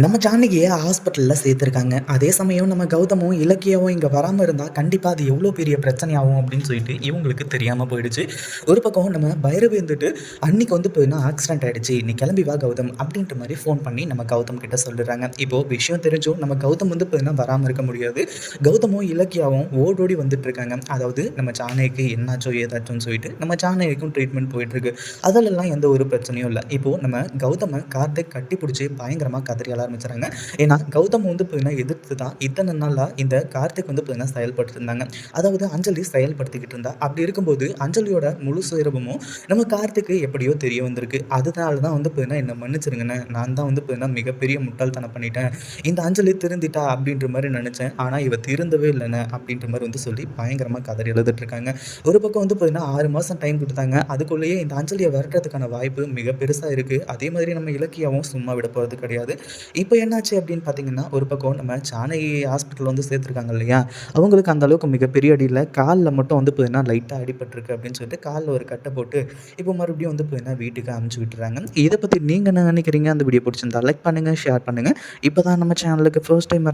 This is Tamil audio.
நம்ம ஜானகியை ஹாஸ்பிட்டலில் சேர்த்துருக்காங்க? அதே சமயம் நம்ம கௌதமும் இலக்கியாவும் இங்கே வராமல் இருந்தால் கண்டிப்பாக அது எவ்வளோ பெரிய பிரச்சனையாகும் அப்படின்னு சொல்லிட்டு இவங்களுக்கு தெரியாமல் போயிடுச்சு. ஒரு பக்கம் நம்ம பைரவி வந்துட்டு அன்னைக்கு வந்து போயினா ஆக்சிடென்ட் ஆகிடுச்சு நீ கிளம்பி வா கௌதம் அப்படின்ற மாதிரி ஃபோன் பண்ணி நம்ம கௌதம் கிட்ட சொல்லிடுறாங்க. இப்போது விஷயம் தெரிஞ்சும் நம்ம கௌதம் வந்து போயினா வராமல் இருக்க முடியாது. கௌதமும் இலக்கியாவும் ஓடோடி வந்துட்டு இருக்காங்க அதாவது நம்ம ஜானகிக்கு என்னாச்சோ ஏதாச்சோன்னு சொல்லிட்டு நம்ம ஜானகிக்கும் ட்ரீட்மெண்ட் போயிட்டுருக்கு. அதிலெல்லாம் எந்த ஒரு பிரச்சனையும் இல்லை. இப்போது நம்ம கௌதமை கார்த்திக் கட்டி பிடிச்சி பயங்கரமாக கதறியால் அழ ஆரம்பிச்சாங்க. ஏன்னா கௌதம் வந்து பார்த்தீங்கன்னா எதிர்த்து தான் இத்தனை நாளாக இந்த கார்த்திக் வந்து பார்த்தீங்கன்னா செயல்படுத்தி இருந்தாங்க. அதாவது அஞ்சலி செயல்படுத்திக்கிட்டு இருந்தா. அப்படி இருக்கும்போது அஞ்சலியோட முழு சுயரூபமும் நம்ம கார்த்திக்கு எப்படியோ தெரிய வந்திருக்கு. அதனால தான் வந்து பார்த்தீங்கன்னா என்னை மன்னிச்சிருங்கண்ணே. நான் தான் வந்து பார்த்தீங்கன்னா மிகப்பெரிய முட்டாள்தனம் பண்ணிட்டேன். இந்த அஞ்சலி திருந்திட்டா அப்படின்ற மாதிரி நினச்சேன். ஆனால் இவ திருந்தவே இல்லைண்ணே அப்படின்ற மாதிரி வந்து சொல்லி பயங்கரமாக கதறி எழுதிட்டு இருக்காங்க. ஒரு பக்கம் வந்து பார்த்தீங்கன்னா ஆறு மாதம் டைம் கொடுத்தாங்க. அதுக்குள்ளேயே இந்த அஞ்சலியை விரட்டுறதுக்கான வாய்ப்பு மிக பெருசாக இருக்குது அதே மாதிரி நம்ம இலக்கியாவும் சும்மா விட போகிறது கிடையாது. இப்போ என்னாச்சு அப்படின்னு பார்த்தீங்கன்னா ஒரு பக்கம் நம்ம ஜானகி ஹாஸ்பிட்டல் வந்து சேர்த்துருக்காங்க இல்லையா? அவங்களுக்கு அந்த அளவுக்கு மிகப்பெரிய அடியில் காலில் மட்டும் வந்து பார்த்தீங்கன்னா லைட்டாக அடிபட்டிருக்கு அப்படின்னு சொல்லிட்டு காலில் ஒரு கட்டை போட்டு இப்போ மறுபடியும் வந்து பார்த்தீங்கன்னா வீட்டுக்கு அமுச்சு விட்டுறாங்க. இதை பற்றி நீங்கள் என்ன நினைக்கிறீங்க? அந்த வீடியோ பிடிச்சிருந்தா லைக் பண்ணுங்கள் ஷேர் பண்ணுங்கள் இப்போ தான் நம்ம சேனலுக்கு ஃபர்ஸ்ட் டைம்